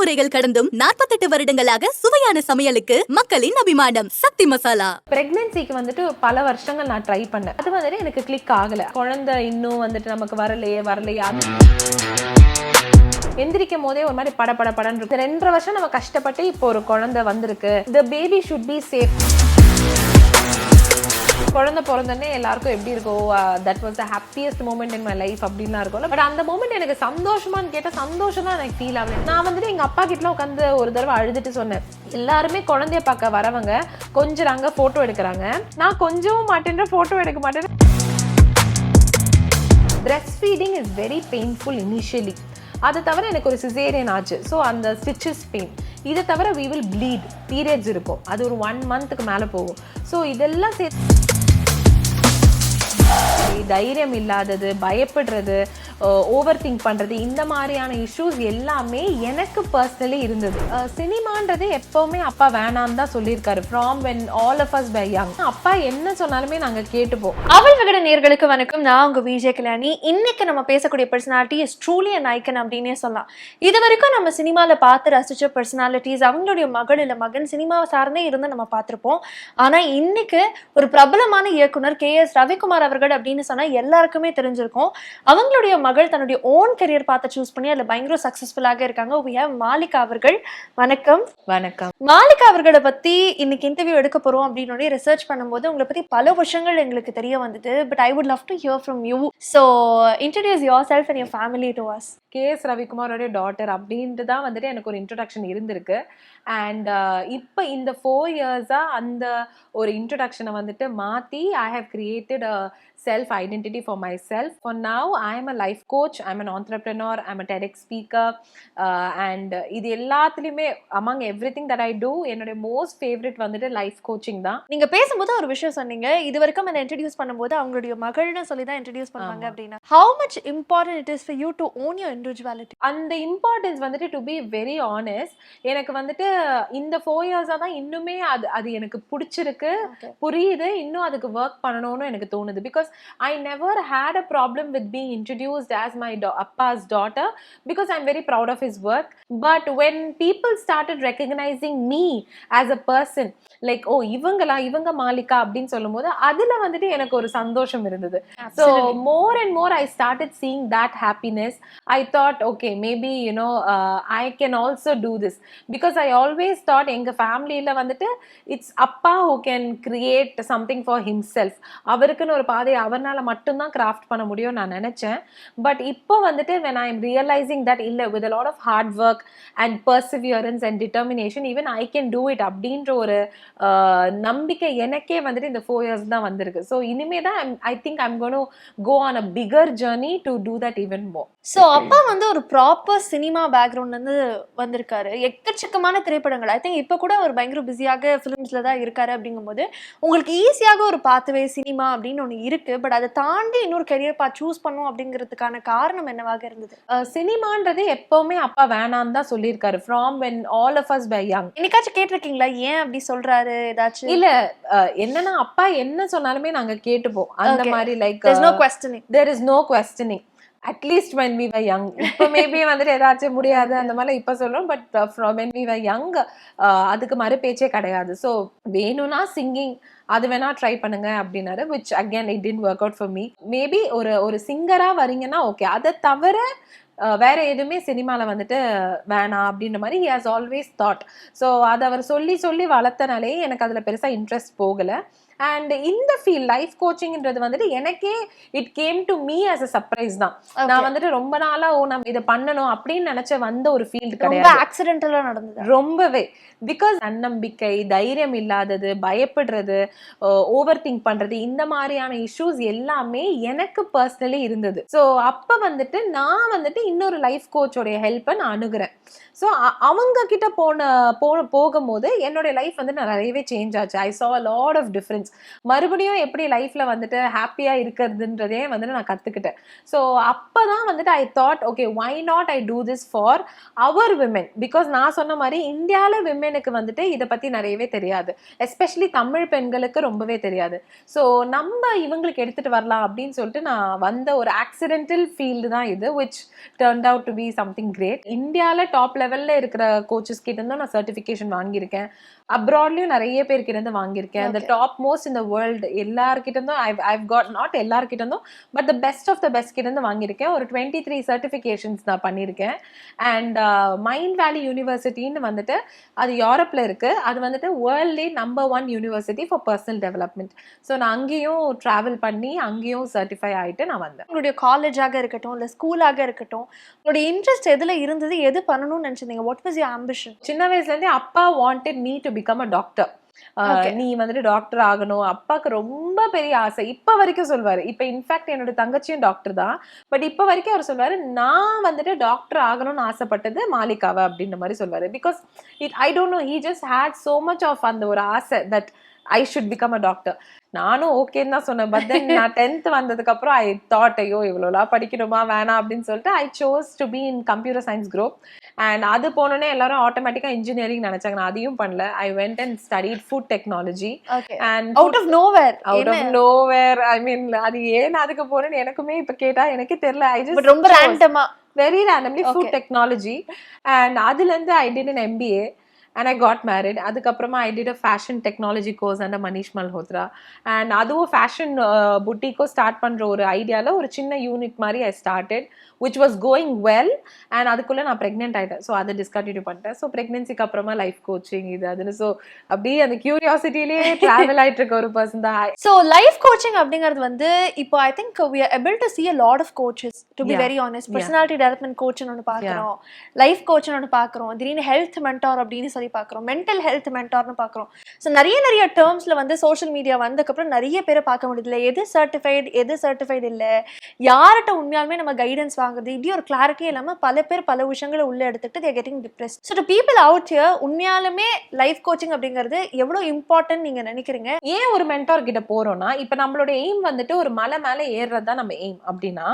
தலைமுறைகள் கடந்தும் நாற்பத்தெட்டு வருடங்களாக சுவையான சமையலுக்கு மக்களின் அபிமானம். சக்தி மசாலா. பிரெக்னன்சிக்கு வந்துட்டு பல வருஷங்கள் நான் ட்ரை பண்ணேன். அது வந்துட்டு எனக்கு கிளிக் ஆகல. குழந்தை இன்னும் வந்துட்டு நமக்கு வரலையே வரலையே? எந்திரிக்கும் போதே ஒரு மாதிரி பட பட படன்னு இருக்கு ரெண்டரை வருஷம் நம்ம கஷ்டப்பட்டு இப்போ ஒரு குழந்தை வந்திருக்கு. The baby should be safe குழந்தை பிறந்தோடனே எல்லாருக்கும் எப்படி இருக்கும் that was the happiest moment in my life அப்படின்லாம் இருக்கும்ல. பட் அந்த மூமெண்ட் எனக்கு சந்தோஷமான்னு கேட்டால் சந்தோஷம் தான் எனக்கு ஃபீல் ஆகல. நான் வந்துட்டு எங்கள் அப்பா கிட்டலாம் உட்காந்து ஒரு தடவை அழுதுட்டு சொன்னேன். எல்லாருமே குழந்தைய பார்க்க வரவங்க கொஞ்சிறாங்க ஃபோட்டோ எடுக்கிறாங்க. நான் கொஞ்சவும் மாட்டேன்ற ஃபோட்டோ எடுக்க மாட்டேன். Breast feeding is very painful initially அதை தவிர எனக்கு ஒரு சிசேரியன் ஆச்சு. ஸோ அந்த ஸ்டிச்சஸ் பெயின் இதை தவிர வி வில் ப்ளீட் பீரியட்ஸ் இருக்கும். அது ஒரு ஒன் மந்த்துக்கு மேலே போகும். ஸோ இதெல்லாம் சேர்த்து தைரியம் இல்லாதது பயப்படுறது ஓவர் திங்க் பண்ணுறது இந்த மாதிரியான இஷ்யூஸ் எல்லாமே எனக்கு பர்சனலி இருந்தது. சினிமான்றது எப்போவுமே அப்பா வேணான்னு தான் சொல்லியிருக்காரு. From when all of us by young அப்பா என்ன சொன்னாலுமே நாங்கள் கேட்டுப்போம். அவள் விகட நேர்களுக்கு வணக்கம். நான் உங்க விஜய் கல்யாணி. இன்னைக்கு நம்ம பேசக்கூடிய personality is truly and icon அப்படின்னே சொல்லலாம். இது வரைக்கும் நம்ம சினிமால பார்த்து ரசிச்ச பர்சனாலிட்டிஸ் அவங்களுடைய மகள் இல்லை மகன் சினிமாவை சார்ந்தே இருந்து நம்ம பார்த்துருப்போம். ஆனா இன்னைக்கு ஒரு பிரபலமான இயக்குனர் கே எஸ் ரவிக்குமார் அவர்கள் அப்படின்னு சொன்னா எல்லாருக்குமே தெரிஞ்சிருக்கும். அவங்களுடைய மகள் தன்னுடைய ஓன் கெரியர் பார்த்து சூஸ் பண்ணி அதுல பயங்கர சக்சஸ்ஃபுல்லாக இருக்காங்க. We have மாலிகா அவர்கள். வணக்கம். வணக்கம். மாலிகா அவர்களை பத்தி இன்னைக்கு இன்டர்வியூ எடுக்க போறோம் அப்படின்னு ரிசர்ச் பண்ணும்போது உங்களை பத்தி பல விஷயங்கள் எங்களுக்கு தெரிய வந்தது. But I would love to hear from you so introduce yourself and your family to us K S ரவிக்குமாரோட daughter அப்படின்ட்டு தான் வந்துட்டு எனக்கு ஒரு இன்ட்ரடக்ஷன் இருந்திருக்கு. அண்ட் இப்போ இந்த ஃபோர் இயர்ஸாக அந்த ஒரு இன்ட்ரடக்ஷனை வந்துட்டு மாற்றி I have created self for now I am a life coach I am an entrepreneur I am a Derek speaker and uh, இது எல்லாத்துலேயுமே among everything that I do என்னுடைய மோஸ்ட் ஃபேவரட் வந்துட்டு லைஃப் கோச்சிங் தான். நீங்க பேசும்போது ஒரு விஷயம் சொன்னீங்க. இது வரைக்கும் என்ன இன்ட்ரடியூஸ் பண்ணும்போது அவங்களுடைய மகள்னு சொல்லி தான் இன்ட்ரடியூஸ் பண்ணுவாங்க. அப்படின்னா. How much important it is for you to own your individuality அந்த இம்பார்ட்டன்ஸ் வந்துட்டு டு பி வெரி ஆனஸ்ட் எனக்கு வந்துட்டு இந்த ஃபோர் இயர்ஸாக தான் இன்னுமே அது அது எனக்கு பிடிச்சிருக்கு. புரியுது இன்னும் அதுக்கு ஒர்க் பண்ணணும்னு எனக்கு தோணுது. Because I never had a problem with being introduced as my Abbas daughter because I am very proud of his work but when people started recognising me as a person like oh இவங்களா இவங்க மாலிகா அப்படின்னு சொல்லும்போது அதுல வந்துட்டு எனக்கு ஒரு சந்தோஷம் இருந்தது So more and more, I started seeing that happiness. I thought, okay, maybe you know, uh, I can also do this because I always thought எங்க ஃபேமிலியில வந்துட்டு இட்ஸ் அப்பா who can create something for himself. அவருக்குன்னு ஒரு பாதையை அவர்னால மட்டும்தான் craft பண்ண முடியும் நான் நினைச்சேன். பட் இப்போ வந்துட்டு when I am realising that இல்ல with lot of hard work and perseverance and determination even I can do it அப்படின்ற ஒரு நம்பிக்கை எனக்கே வந்துட்டு இந்த ஃபோர் இயர்ஸ் தான் வந்திருக்கு. ஸோ இனிமே தான் I think I'm gonna go on a bigger journey to do that even more so அப்பா வந்து ஒரு ப்ராப்பர் சினிமா பேக்ரவுண்ட்ல இருந்து வந்திருக்காரு. எக்கச்சக்கமான திரைப்படங்கள். ஐ திங்க் இப்போ கூட ஒரு பயங்கர பிஸியாக ஃபிலிம்ஸ்ல தான் இருக்காரு அப்படிங்கும்போது உங்களுக்கு ஈஸியாக ஒரு பாத்துவே சினிமா அப்படின்னு ஒன்று இருக்கு. பட் அதை தாண்டி இன்னொரு கெரியர் பாத் சூஸ் பண்ணும் அப்படிங்கிறதுக்கான காரணம் என்னவாக இருந்தது? சினிமான்றது எப்பவுமே அப்பா வேணான்னு தான் சொல்லியிருக்காரு. From when all of us by young என்னைக்காச்சும் கேட்டிருக்கீங்களா? ஏன் அப்படி சொல்றாரு ஏதாச்சும்? இல்ல என்னன்னா அப்பா என்ன சொன்னாலுமே நாங்க கேட்டுப்போம். அந்த. மாதிரி like there is no questioning at least when we were young இப்போ மேபி வந்துட்டு ஏதாச்சும் முடியாது அந்த மாதிரி இப்போ சொல்கிறோம் but from when we were young அதுக்கு மறு பேச்சே கிடையாது. ஸோ வேணும்னா சிங்கிங் அது வேணா ட்ரை பண்ணுங்க அப்படின்னாரு. Which again it didn't work out for me maybe ஒரு ஒரு சிங்கராக வரீங்கன்னா ஓகே அதை தவிர uh, வேற எதுவுமே சினிமாவில் வந்துட்டு வேணாம் அப்படின்ற மாதிரி he has always thought so அதை அவர் சொல்லி சொல்லி வளர்த்தனாலே எனக்கு அதில் பெருசாக இன்ட்ரெஸ்ட் போகலை. அண்ட் இந்த ஃபீல் லைஃப் கோச்சிங்ன்றது வந்துட்டு எனக்கே it came to me as a surprise தான். நான் வந்துட்டு ரொம்ப நாளா ஓ நம்ம இதை பண்ணணும் அப்படின்னு நினைச்ச வந்த ஒரு ஃபீல்டு கிடையாது. ஆக்சிடென்டலா நடந்தது? ரொம்பவே. பிகாஸ் தன்னம்பிக்கை தைரியம் இல்லாதது பயப்படுறது ஓவர் திங்க் பண்றது இந்த மாதிரியான இஷ்யூஸ் எல்லாமே எனக்கு பர்சனலி இருந்தது. ஸோ அப்ப வந்துட்டு நான் வந்துட்டு இன்னொரு லைஃப் கோச்சோடைய ஹெல்ப்பை நான் அணுகிறேன். ஸோ அவங்க கிட்ட போன போ போகும்போது என்னுடைய லைஃப் வந்து நிறையவே சேஞ்ச் ஆச்சு. ஐ சா லாட் ஆஃப் டிஃப்ரென்ஸ் மறுபடியும் எப்படி லைஃப்பில் வந்துட்டு ஹாப்பியாக இருக்கிறதுன்றதே வந்துட்டு நான் கற்றுக்கிட்டேன் ஸோ அப்போ தான் வந்துட்டு I thought okay why not I do this for our women because நான் சொன்ன மாதிரி இந்தியாவில் விமெனுக்கு வந்துட்டு இதை பற்றி நிறையவே தெரியாது. எஸ்பெஷலி தமிழ் பெண்களுக்கு ரொம்பவே தெரியாது. ஸோ நம்ம இவங்களுக்கு எடுத்துகிட்டு வரலாம் அப்படின்னு சொல்லிட்டு நான் வந்த ஒரு ஆக்சிடென்டல் ஃபீல்டு தான் இது which turned out to be something great இந்தியாவில் டாப் லெவலில் இருக்கிற கோச்சஸ் கிட்ட இருந்தும் நான் சர்டிஃபிகேஷன் வாங்கியிருக்கேன். அப்ராட்லயும் நிறைய பேர்கிட்ட இருந்து வாங்கியிருக்கேன். அந்த டாப் மோஸ்ட் இந்த வேர்ல்டு எல்லார்கிட்ட இருந்தும் ஐ ஐவ் காட் நாட் எல்லார்கிட்ட இருந்தும் but the best of the best கிட்ட இருந்து வாங்கியிருக்கேன். ஒரு டுவெண்ட்டி த்ரீ சர்டிஃபிகேஷன்ஸ் நான் பண்ணியிருக்கேன். அண்ட் மைண்ட் வேலி யூனிவர்சிட்டின்னு வந்துட்டு அது யூரோப்ல இருக்கு. அது வந்துட்டு வேர்ல்ட்லே number one university for personal development so நான் அங்கேயும் ட்ராவல் பண்ணி அங்கேயும் சர்டிஃபை ஆயிட்டு நான் வந்தேன். உங்களுடைய காலேஜாக இருக்கட்டும் இல்லை ஸ்கூலாக இருக்கட்டும் உங்களுடைய இன்ட்ரெஸ்ட் எதுல இருந்தது எது பண்ணணும்னு நினைச்சிருந்தீங்க? வாட் வாஸ் யூர் ஆம்பிஷன் சின்ன வயசுல இருந்தே அப்பா wanted me to become a doctor. நீ வந்துட்டு டாக்டர் ஆகணும். அப்பாக்கு ரொம்ப பெரிய ஆசை. இப்ப வரைக்கும் சொல்வாரு. இப்ப இன்ஃபேக்ட் என்னோட தங்கச்சியும் டாக்டர் தான். பட் இப்ப வரைக்கும் அவர் சொல்வாரு நான் வந்துட்டு டாக்டர் ஆகணும்னு ஆசைப்பட்டது மாலிகாவா? அப்படின்ற மாதிரி சொல்வாரு. Because it I don't know he just had so much of அந்த ஒரு ஆசை that I should become a doctor நானும் ஓகேன்னு தான் சொன்னேன். பட் தென் நான் டென்த் வந்ததுக்கு அப்புறம் ஐ தாட் ஐயோ இவ்வளோலாம் படிக்கணுமா? வேணாம் அப்படின்னு சொல்லிட்டு I chose to be in computer science group and அது போனோடனே எல்லாரும் ஆட்டோமேட்டிக்காக இன்ஜினியரிங் நினைச்சாங்க. நான் அதையும் பண்ணல. I went and studied food technology and out of nowhere out of nowhere I mean அது ஏன் அதுக்கு போறேன்னு எனக்குமே இப்ப கேட்டா எனக்கே தெரியல. ஐ ஜஸ்ட் ரொம்ப ரேண்டமா very randomly food. Technology and அதுல இருந்து I did an MBA and I got married அதுக்கப்புறமா I did a fashion technology course and Manish Malhotra and அதுவும் ஃபேஷன் புட்டிக்கோ ஸ்டார்ட் பண்ற ஒரு ஐடியால ஒரு சின்ன யூனிட் மாதிரி I started which was going well and அதுக்குள்ள நான் ப்ரெக்னென்ட் ஆயிட்டேன். ஸோ அதை டிஸ்கண்டினியூ பண்ணிட்டேன். ஸோ ப்ரெக்னென்சிக்கு அப்புறமா லைஃப் கோச்சிங் இது அதுன்னு. ஸோ அப்படியே அந்த கியூரியாசிட்டிலேயே ட்ராவல் ஆயிட்டு இருக்க ஒரு பர்சன் தான் ஸோ லைஃப் கோச்சிங் அப்படிங்கிறது வந்து இப்போ I think we are able to see a lot of coaches to be. Very honest personality development கோச்னு ஒன்று பார்க்குறோம் லைஃப் கோச்னு ஒன்று பார்க்குறோம் திடீர்னு ஹெல்த் மென்டார் அப்படின்னு சொல்லி பார்க்குறோம் மென்டல் ஹெல்த் மென்டார்னு பார்க்குறோம் ஸோ நிறைய நிறைய டேர்ம்ஸில் வந்து சோஷியல் மீடியா வந்ததுக்கப்புறம் நிறைய பேரை பார்க்க முடியல எது சர்டிஃபைடு எது சர்டிஃபைடு இல்லை. யார்கிட்ட உண்மையாலுமே நம்ம கைடன்ஸ் வாங்குறது இப்படி ஒரு கிளாரிட்டி இல்லாமல் பல பேர் பல விஷயங்களை உள்ள எடுத்துக்கிட்டு they're getting depress so to people out here உண்மையாலுமே லைஃப் கோச்சிங் அப்படிங்கிறது எவ்வளோ இம்பார்ட்டன்ட் நீங்கள் நினைக்கிறீங்க? ஏன் ஒரு மென்டார் கிட்ட போறோம்னா இப்போ நம்மளோட எய்ம் வந்துட்டு ஒரு மலை மேலே ஏறுறது தான் நம்ம எய்ம் அப்படின்னா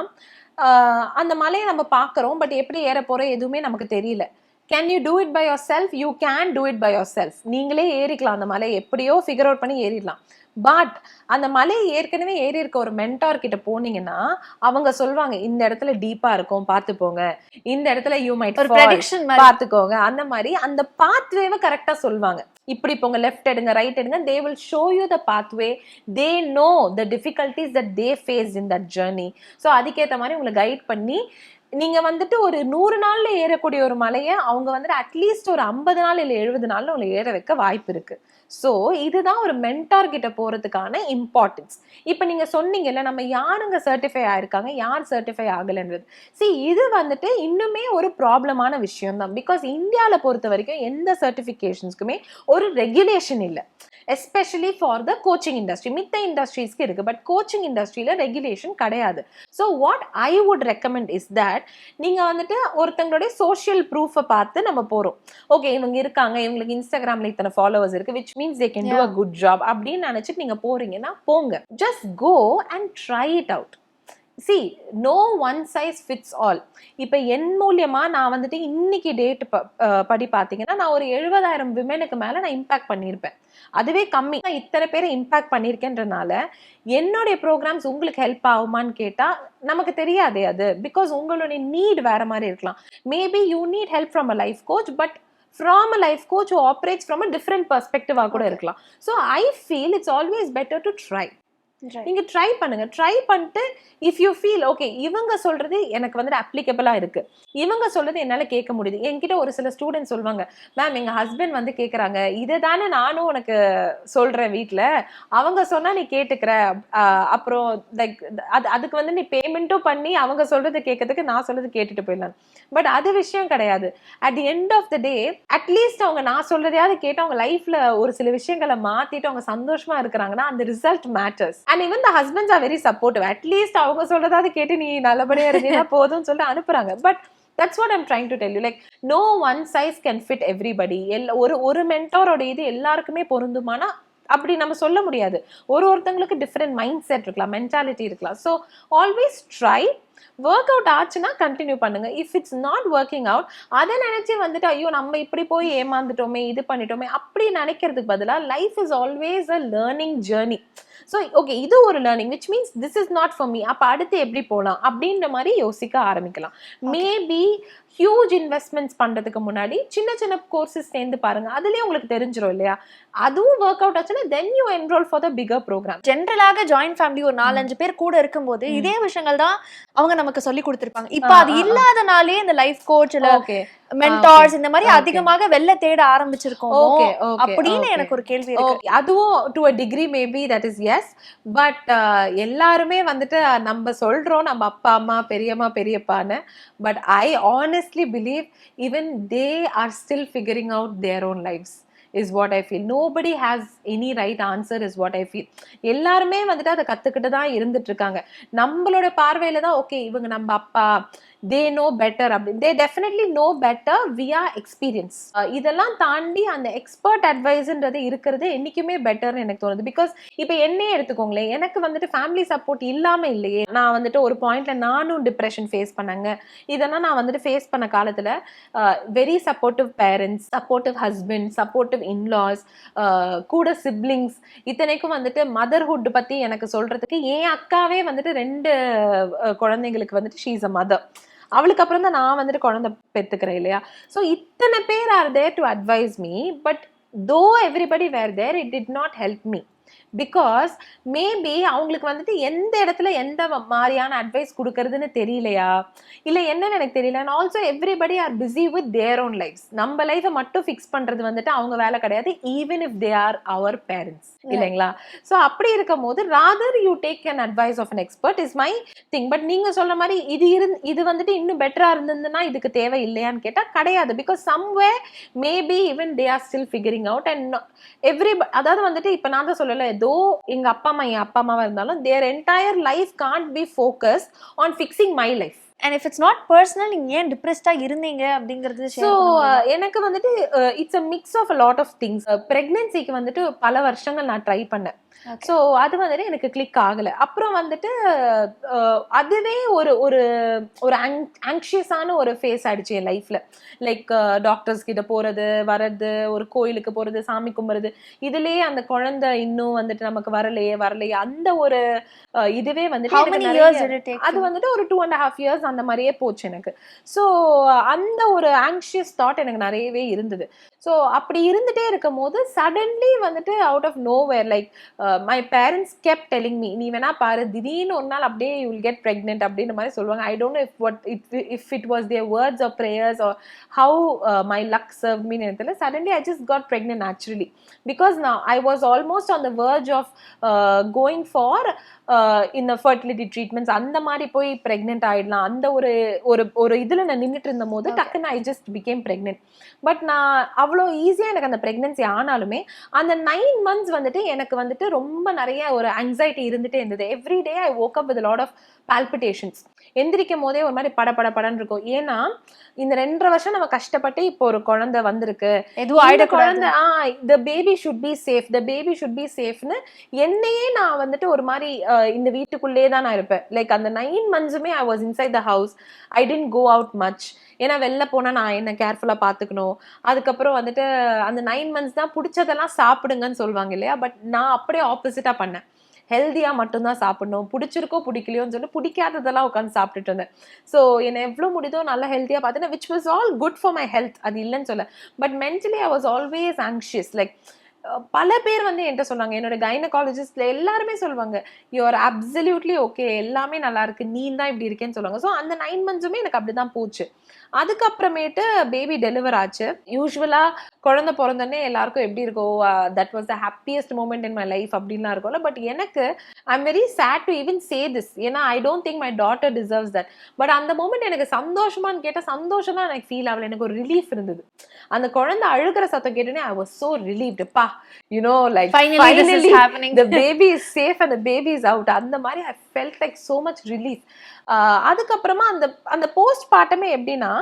அந்த மலையை நம்ம பார்க்கறோம் பட் எப்படி ஏற போகிறோம் எதுவுமே நமக்கு தெரியல. Can you do it by yourself you can do it by yourself நீங்களே ஏறிக்கலாம். அந்த மலையை எப்படியோ ஃபிகர் அவுட் பண்ணி ஏறிடலாம். பட் அந்த மலையை ஏற்கனவே ஏறி இருக்க ஒரு மென்டார் கிட்ட போனீங்கன்னா அவங்க சொல்லுவாங்க இந்த இடத்துல டீப்பா இருக்கும் பார்த்து போங்க இந்த இடத்துல யூ மைட் ஒரு ப்ரெடிக்ஷன் பார்த்துக்கோங்க. அந்த மாதிரி அந்த பாத்வேவை கரெக்டா சொல்லுவாங்க இப்படி போங்க லெஃப்ட் எடுங்க ரைட் எடுங்க. They will show you the pathway they know the difficulties that they face in that journey so அதுக்கேற்ற மாதிரி உங்களை கைட் பண்ணி நீங்க வந்துட்டு ஒரு நூறு நாள்ல ஏறக்கூடிய ஒரு மலையை அவங்க வந்துட்டு அட்லீஸ்ட் ஒரு ஐம்பது நாள் இல்லை எழுபது நாள்ல உங்களை ஏற வைக்க வாய்ப்பு இருக்கு. ஸோ இதுதான் ஒரு மென்டார் கிட்ட போறதுக்கான இம்பார்ட்டன்ஸ் இப்போ நீங்க சொன்னீங்கல்ல நம்ம யாருங்க சர்டிஃபை ஆயிருக்காங்க யார் சர்டிஃபை ஆகலைன்றது? சி இது வந்துட்டு இன்னுமே ஒரு ப்ராப்ளமான விஷயம் தான் பிகாஸ் இந்தியாவில் பொறுத்த வரைக்கும் எந்த சர்டிஃபிகேஷன்ஸ்க்குமே ஒரு ரெகுலேஷன் இல்லை. Especially for the coaching industry மித்த இண்டஸ்ட்ரீஸ்க்கு இருக்கு பட் கோச்சிங் இண்டஸ்ட்ரியில ரெகுலேஷன் கிடையாது. So what I would recommend is that நீங்க வந்துட்டு ஒருத்தங்களுடைய சோஷியல் ப்ரூஃபை பார்த்து நம்ம போறோம். ஓகே இவங்க இருக்காங்க இவங்களுக்கு இன்ஸ்டாகிராம்ல இத்தனை ஃபாலோவர்ஸ் இருக்கு which means they can do a good job அப்படின்னு நினைச்சிட்டு நீங்க போறீங்கன்னா போங்க. Just go and try it out see no one size fits all இப்போ என் மூலியமாக நான் வந்துட்டு இன்னைக்கு டேட் படி பார்த்தீங்கன்னா நான் ஒரு எழுபதாயிரம் விமெனுக்கு மேலே நான் இம்பாக்ட் பண்ணியிருப்பேன் அதுவே கம்மி. நான் இத்தனை பேரை இம்பாக்ட் பண்ணியிருக்கேன்றனால என்னுடைய ப்ரோக்ராம்ஸ் உங்களுக்கு ஹெல்ப் ஆகுமான்னு கேட்டால் நமக்கு தெரியாதே அது. பிகாஸ் உங்களுடைய நீட் வேறு மாதிரி இருக்கலாம். Maybe you need help from a life coach but from a life coach operates from a different பர்ஸ்பெக்டிவாக கூட இருக்கலாம். So I feel it's always better to try நீங்க ட்ரை பண்ணுங்க. ட்ரை பண்ணிட்டு இஃப் யூ ஃபீல் ஓகே இவங்க சொல்றது எனக்கு வந்து அப்ளிகபிளா இருக்கு. இவங்க சொல்றது என்னால கேட்க முடியுது. என்கிட்ட ஒரு சில ஸ்டூடெண்ட் சொல்லுவாங்க மேம் எங்க ஹஸ்பண்ட் வந்து கேக்குறாங்க. இதை தானே நானும் உனக்கு சொல்றேன் வீட்டில் அவங்க சொன்னா நீ கேட்டுக்கிற. அப்புறம் லைக் அது அதுக்கு வந்து நீ பேமெண்ட்டும் பண்ணி அவங்க சொல்றது கேட்கறதுக்கு நான் சொல்றது கேட்டுட்டு போயிடலாம். பட் அது விஷயம் கிடையாது. At the end of the day at least அவங்க நான் சொல்றதையாவது கேட்டு அவங்க லைஃப்ல ஒரு சில விஷயங்களை மாத்திட்டு அவங்க சந்தோஷமா இருக்கிறாங்கன்னா அந்த result matters and even the husbands are very supportive at least அவங்க சொல்றதாவது கேட்டு நீ நல்லபடியா இருந்தீங்கன்னா போதும்னு சொல்லிட்டு அனுப்புறாங்க. But that's what I'm trying to tell you like no one size can fit everybody L ஒரு ஒரு மென்டோரோட இது எல்லாருக்குமே பொருந்துமானா அப்படி நம்ம சொல்ல முடியாது. ஒரு ஒருத்தங்களுக்கு டிஃப்ரெண்ட் மைண்ட் செட் இருக்கலாம் மென்டாலிட்டி இருக்கலாம். So always try work out ஆச்சுன்னா கண்டினியூ பண்ணுங்க. If it's not working out அதை நினைச்சு வந்துட்டு ஐயோ நம்ம இப்படி போய் ஏமாந்துட்டோமே இது பண்ணிட்டோமே அப்படி நினைக்கிறதுக்கு பதிலாக life is always a learning journey so okay இது ஒரு learning which means this is not for me அப்போ அடுத்து எப்படி போகலாம் அப்படின்ற மாதிரி யோசிக்க ஆரம்பிக்கலாம். மேபி ஹியூஜ் இன்வெஸ்ட்மெண்ட்ஸ் பண்ணுறதுக்கு முன்னாடி சின்ன சின்ன கோர்சஸ் சேர்ந்து பாருங்க. அதுலேயே உங்களுக்கு தெரிஞ்சிடும் இல்லையா? அதுவும் ஒர்க் அவுட் ஆச்சுன்னா then you enrol for the bigger programme ஜென்ரலாக ஜாயிண்ட் ஃபேமிலி ஒரு நாலஞ்சு பேர் கூட இருக்கும்போது இதே விஷயங்கள் தான் அவங்க நமக்கு சொல்லி கொடுத்திருப்பாங்க. இப்ப அது. இல்லாதனாலே இந்த லைஃப் கோச் இல்ல மென்டார்ஸ் இந்த மாதிரி. அதிகமாக வெளில தேட ஆரம்பிச்சிருக்கோம் ஓகே அப்படின்னு எனக்கு ஒரு கேள்வி இருக்கு. அதுவும் to a degree maybe that is yes but எல்லாருமே வந்துட்டு நம்ம சொல்றோம் நம்ம அப்பா அம்மா பெரியம்மா பெரியப்பான்னு. But I honestly believe even they are still figuring out their own lives is what I feel nobody has any right answer is what I feel எல்லாருமே வந்துட்டு அதை கற்றுக்கிட்டு தான் இருந்துட்டு இருக்காங்க. நம்மளோட பார்வையில் தான் ஓகே இவங்க நம்ம அப்பா தே நோ பெட்டர் அப்படின்னு. They definitely know better via experience இதெல்லாம் தாண்டி அந்த எக்ஸ்பர்ட் அட்வைஸ்ன்றது இருக்கிறது என்னைக்குமே பெட்டர்னு எனக்கு தோணுது. பிகாஸ் இப்போ என்னையே எடுத்துக்கோங்களேன். எனக்கு வந்துட்டு ஃபேமிலி சப்போர்ட் இல்லாம இல்லையே. நான் வந்துட்டு ஒரு பாயிண்ட்ல நானும் டிப்ரெஷன் ஃபேஸ் பண்ணாங்க. இதெல்லாம் நான் வந்துட்டு ஃபேஸ் பண்ண காலத்துல very supportive parents supportive husband supportive in-laws கூட சிப்ளிங்ஸ் இத்தனைக்கும் வந்துட்டு மதர்ஹுட் பத்தி எனக்கு சொல்றதுக்கு என் அக்காவே வந்துட்டு ரெண்டு uh, குழந்தைங்களுக்கு வந்துட்டு ஷீஸ் அ மதர் அவளுக்கு அப்புறம் தான் நான் வந்துட்டு குழந்தை பெற்றுக்கிறேன் இல்லையா? ஸோ இத்தனை பேர் are there to advise me but though everybody were there it did not help me because maybe அவங்களுக்கு வந்துட்டு எந்த இடத்துல எந்த மாதிரியான அட்வைஸ் கொடுக்கறதுன்னு தெரியலையா? இல்லை என்னன்னு எனக்கு தெரியல. And also everybody are busy with their own lives நம்ம லைஃப்பை மட்டும் ஃபிக்ஸ் பண்றது வந்துட்டு அவங்க வேலை கிடையாது even if they are our parents இல்லைங்களா? ஸோ அப்படி இருக்கும் போது rather you take an advice of an expert is my thing but நீங்க சொல்ற மாதிரி இது இருந்து இது வந்துட்டு இன்னும் பெட்டரா இருந்ததுன்னா இதுக்கு தேவை இல்லையான்னு கேட்டா கிடையாது. Because someway maybe even they are still figuring out and every அதாவது வந்துட்டு இப்ப நான் தான் சொல்லல ஏதோ எங்க அப்பா அம்மா என் அப்பா அம்மாவா இருந்தாலும் their entire life can't be focus on fixing my life and if it's not personal நீங்க ஏன் டிப்ரெஸ்டா இருந்தீங்க அப்படிங்கறது ஸோ எனக்கு வந்துட்டு it's a mix of a lot of things ப்ரெக்னென்சிக்கு வந்துட்டு பல வருஷங்கள் நான் ட்ரை பண்ணேன். ஸோ அது வந்துட்டு எனக்கு கிளிக் ஆகல. அப்புறம் வந்துட்டு அஹ், அதுவே ஒரு ஒரு ஒரு ஆங்ஷியஸான ஒரு ஃபேஸ் ஆயிடுச்சு என் லைஃப்ல லைக் டாக்டர்ஸ் கிட்ட போறது வர்றது ஒரு கோயிலுக்கு போறது சாமி கும்பிடுறது இதுலயே அந்த குழந்தை இன்னும் வந்துட்டு நமக்கு வரலையே வரலையே. அந்த ஒரு அஹ், இதுவே வந்துட்டு அது வந்துட்டு ஒரு டூ அண்ட் ஹாஃப் இயர்ஸ் அந்த மாதிரியே போச்சு எனக்கு. ஸோ அந்த ஒரு ஆங்ஷியஸ் தாட் எனக்கு நிறையவே இருந்தது. ஸோ அப்படி இருந்துகிட்டே இருக்கும் போது சடன்லி வந்துட்டு out of nowhere like my parents kept telling me நீ வேணா பாரு திடீர்னு ஒரு நாள் அப்படியே யூ வில் கெட் ப்ரெக்னென்ட் அப்படின்ற மாதிரி சொல்லுவாங்க. I don't if what it if it was their words or prayers or how my luck serve mean எனக்கு தெரியல. Suddenly I just got pregnant naturally because நான் I was almost on the verge of going for இந்த fertility treatments அந்த மாதிரி போய் pregnant ஆயிடலாம். அந்த ஒரு ஒரு ஒரு இதில் நான் நின்றுட்டு இருந்த போது. டக்குன்னு I just became pregnant but நான் அவ்வளோ ஈஸியாக எனக்கு அந்த ப்ரெக்னென்சி ஆனாலுமே அந்த நைன் மந்த்ஸ் வந்துட்டு எனக்கு வந்துட்டு ரொம்ப நிறைய ஒரு anxiety இருந்துட்டே இருந்தது. Every day I woke up with a lot palpitations. எந்திரிக்கும் போதே ஒரு மாதிரி பட பட படன்னு இருக்கும். ஏன்னா இந்த ரெண்டரை வருஷம் நம்ம கஷ்டப்பட்டு இப்போ ஒரு குழந்தை வந்திருக்கு. எதுவும் ஆயிடக்கூடாது. குழந்தை ஆ the baby should be safe the baby should be சேஃப்னு என்னையே நான் வந்துட்டு ஒரு மாதிரி இந்த வீட்டுக்குள்ளேயே தான் நான் இருப்பேன். லைக் அந்த nine மந்த்ஸுமே I was inside the house I didn't go out much ஏன்னா வெளில போனா நான் என்ன கேர்ஃபுல்லா பாத்துக்கணும் அதுக்கப்புறம் வந்துட்டு அந்த நைன் மந்த்ஸ் தான் பிடிச்சதெல்லாம் சாப்பிடுங்கன்னு சொல்லுவாங்க இல்லையா? பட் நான் அப்படியே ஆப்போசிட்டா பண்ணேன். ஹெல்த்தியாக மட்டும்தான் சாப்பிடணும். பிடிச்சிருக்கோ பிடிக்கலையோன்னு சொல்லி பிடிக்காததெல்லாம் உட்காந்து சாப்பிட்டுட்டு இருந்தேன். ஸோ என்னை எவ்வளோ முடியுதோ நல்லா ஹெல்த்தியாக பார்த்தேன் which was all good for my health அது இல்லைன்னு சொல்ல but mentally I was always anxious like பல பேர் வந்து என்கிட்ட சொன்னாங்க. என்னோட கைனகாலஜிஸ்ட்ல எல்லாருமே சொல்லுவாங்க யூஆர் அப்சல்யூட்லி ஓகே எல்லாமே நல்லா இருக்கு. நீ தான் இப்படி இருக்கேன்னு சொல்லுவாங்க. ஸோ அந்த நைன் மந்த்ஸுமே எனக்கு அப்படிதான் போச்சு. அதுக்கப்புறமேட்டு பேபி டெலிவர் ஆச்சு. யூஸ்வலா குழந்தை பிறந்தோடனே எல்லாருக்கும் எப்படி இருக்கும் that was the happiest moment in my life அப்படின்லாம் இருக்கும்ல. பட் எனக்கு I am very sad to even say this ஏன்னா I don't think my daughter deserves that but அந்த மூமெண்ட் எனக்கு சந்தோஷமான்னு கேட்டால் சந்தோஷம் தான் எனக்கு ஃபீல் ஆகல. எனக்கு ஒரு ரிலீஃப் இருந்தது. அந்த குழந்தை அழுகிற சத்தம் கேட்டோன்னே ஐ வாஸ் சோ ரிலீவ்டு பா you know like happening. the baby is safe and the baby is out. அந்த மாதிரி I felt like much relief. Ah அதுக்கப்புறமா அந்த அந்த போஸ்ட் பார்ட்டமே எப்படின்னா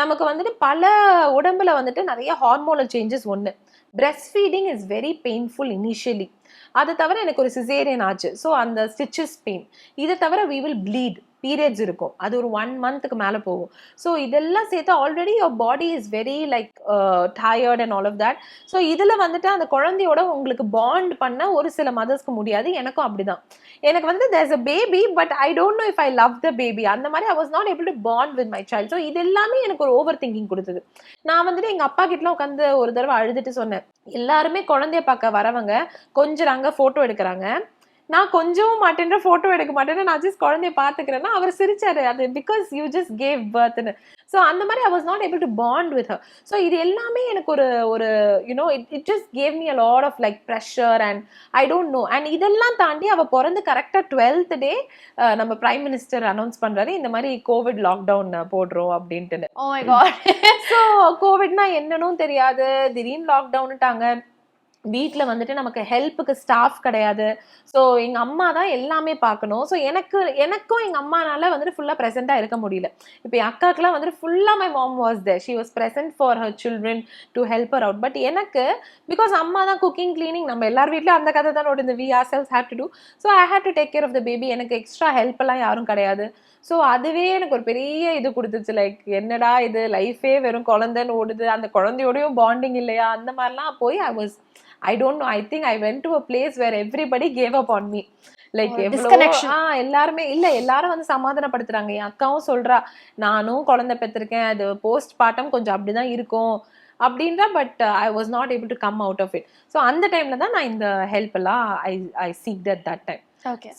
நமக்கு வந்துட்டு பல உடம்புல வந்துட்டு நிறைய ஹார்மோனல் சேஞ்சஸ் ஒன்று breast feeding is very painful initially அதை தவிர எனக்கு ஒரு சிசேரியன் ஆச்சு. ஸோ அந்த ஸ்டிச்சஸ் பெயின் இதை தவிர வி வில் ப்ளீட் பீரியட்ஸ் இருக்கும். அது ஒரு ஒன் மந்த்துக்கு மேலே போகும். ஸோ இதெல்லாம் சேர்த்து already your body is very like tired and all of that so இதில் வந்துட்டு அந்த குழந்தையோட உங்களுக்கு பாண்ட் பண்ண ஒரு சில மதர்ஸ்க்கு முடியாது. எனக்கும் அப்படிதான். எனக்கு வந்து there's a baby but I don't know if I love the baby அந்த மாதிரி I was not able to bond with my child so இது எல்லாமே எனக்கு ஒரு ஓவர் திங்கிங் கொடுத்தது. நான் வந்துட்டு எங்கள் அப்பா கிட்டலாம் உட்காந்து ஒரு தடவை அழுதுட்டு சொன்னேன். எல்லாருமே குழந்தைய பார்க்க வரவங்க கொஞ்சறாங்க ஃபோட்டோ எடுக்கிறாங்க. நான் கொஞ்சவும் மாட்டேன்ற ஃபோட்டோ எடுக்க மாட்டேன்னு நான் ஜஸ்ட் குழந்தைய பார்த்துக்கிறேன்னா அவர் சிரிச்சாரு. அது பிகாஸ் யூ ஜஸ்ட் கேவ் பர்த்னு ஸோ அந்த மாதிரி I was not able to bond with her so இது எல்லாமே எனக்கு ஒரு ஒரு you know it it just gave me a lot of like pressure and I don't know and இதெல்லாம் தாண்டி அவள் பிறந்து கரெக்டாக டுவெல்த் டே நம்ம பிரைம் மினிஸ்டர் அனௌன்ஸ் பண்ணுறாரு இந்த மாதிரி கோவிட் லாக்டவுன் போடுறோம் ஓ காட் ஸோ கோவிட்னா என்னன்னு தெரியாது. திடீர்னு லாக்டவுன்ட்டாங்க வீட்டில் வந்துட்டு நமக்கு ஹெல்ப்புக்கு ஸ்டாஃப் கிடையாது. ஸோ எங்கள் அம்மா தான் எல்லாமே பார்க்கணும். ஸோ எனக்கு எனக்கும் எங்கள் அம்மானால வந்துட்டு ஃபுல்லாக ப்ரெசென்ட்டாக இருக்க முடியல. இப்போ என் அக்காக்கெலாம் வந்துட்டு ஃபுல்லாக my mom was there she was present for her children to help her out but எனக்கு பிகாஸ் அம்மா தான் குக்கிங் க்ளீனிங் நம்ம எல்லார் வீட்லையும் அந்த கதை தான் ஓடுது. We are cells had to do so I had to take care of the baby எனக்கு எக்ஸ்ட்ரா ஹெல்ப் எல்லாம் யாரும் கிடையாது. ஸோ அதுவே எனக்கு ஒரு பெரிய இது கொடுத்துச்சு. லைக் என்னடா இது? லைஃபே வெறும் குழந்தைன்னு ஓடுது. அந்த குழந்தையோடயும் பாண்டிங் இல்லையா? அந்த மாதிரிலாம் போய் I was I don't know I think I went to a place where everybody gave up on me like எவ்வளோ எல்லாருமே இல்ல எல்லாரும் வந்து சமாதானப்படுத்துறாங்க. என் அக்காவும் சொல்றா நானும் குழந்தை பெற்றிருக்கேன். அது போஸ்ட் பார்ட்டம் கொஞ்சம் அப்படிதான் இருக்கும். அப்படின்றா but I was not able to come out of it so அந்த டைம்ல தான் நான் இந்த ஹெல்ப் எல்லாம் I I seek that that time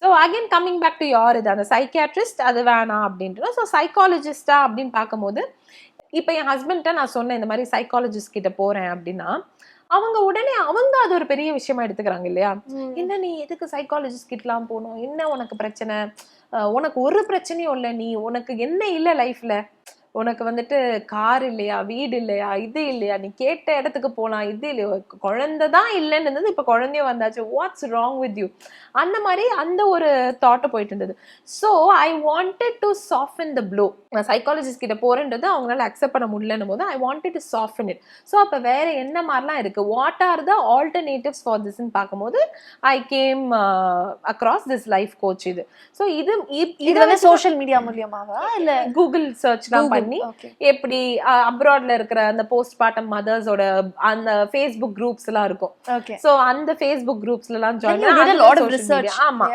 so again coming back to யார் இது அந்த சைக்கியாட்ரிஸ்ட் அது வேணாம் அப்படின்ட்டு ஸோ சைக்காலஜிஸ்டா அப்படின்னு பார்க்கும்போது இப்போ என் ஹஸ்பண்ட்ட நான் சொன்னேன் இந்த மாதிரி சைக்காலஜிஸ்ட் கிட்ட போறேன் அப்படின்னா அவங்க உடனே அவங்க அது ஒரு பெரிய விஷயமா எடுத்துக்கிறாங்க இல்லையா? என்ன நீ எதுக்கு சைக்காலஜிஸ்ட் கிட்டலாம் போகணும்? என்ன உனக்கு பிரச்சனை? உனக்கு ஒரு பிரச்சனையும் இல்லை நீ உனக்கு என்ன இல்லை லைஃப்ல உனக்கு வந்துட்டு கார் இல்லையா வீடு இல்லையா இது இல்லையா நீ கேட்ட இடத்துக்கு போலாம் இது இல்லையா குழந்தை தான் இல்லைன்னு இருந்தது இப்போ குழந்தையும் வந்தாச்சு. வாட்ஸ் ராங் வித் யூ அந்த மாதிரி அந்த ஒரு தாட்டை போயிட்டு இருந்தது. So I wanted to soften the blow நான் சைக்காலஜிஸ்ட் கிட்ட போறேன்றது அவங்களால அக்செப்ட் பண்ண முடியலன்னும் போது I wanted to soften it so அப்போ வேற என்ன மாதிரிலாம் இருக்கு? What are the alternatives for திஸ்ன்னு பார்க்கும்போது I came across this life coach இது. ஸோ இது இது வந்து சோஷியல் மீடியா மூலியமாவா? இல்ல கூகுள் சர்ச் தான் பண்ணி எப்படி அப்ராட்ல இருக்கிற அந்த போஸ்ட் பார்ட்டம் மதர்ஸோட அந்த ஃபேஸ்புக் குரூப்ஸ் எல்லாம் இருக்கும் சோ அந்த ஃபேஸ்புக் குரூப்ஸ்ல எல்லாம் ஜாயின். ஆமா.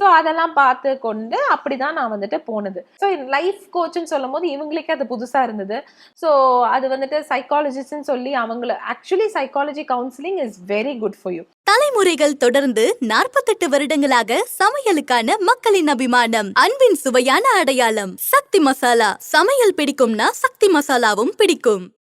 சோ அதெல்லாம் பார்த்து கொண்டு அப்படிதான் நான் வந்துட்டு போனது. ஸோ லைஃப் கோச்னு சொல்லும் போது இவங்களுக்கே அது புதுசா இருந்தது. ஸோ அது வந்துட்டு சைக்காலஜிஸ்ட்னு சொல்லி அவங்கள actually psychology counselling is very good for you தலைமுறைகள் தொடர்ந்து நாற்பத்தெட்டு வருடங்களாக சமையலுக்கான மக்களின் அபிமானம் அன்பின் சுவையான அடையாளம். சக்தி மசாலா சமையல் பிடிக்கும்னா சக்தி மசாலாவும் பிடிக்கும்.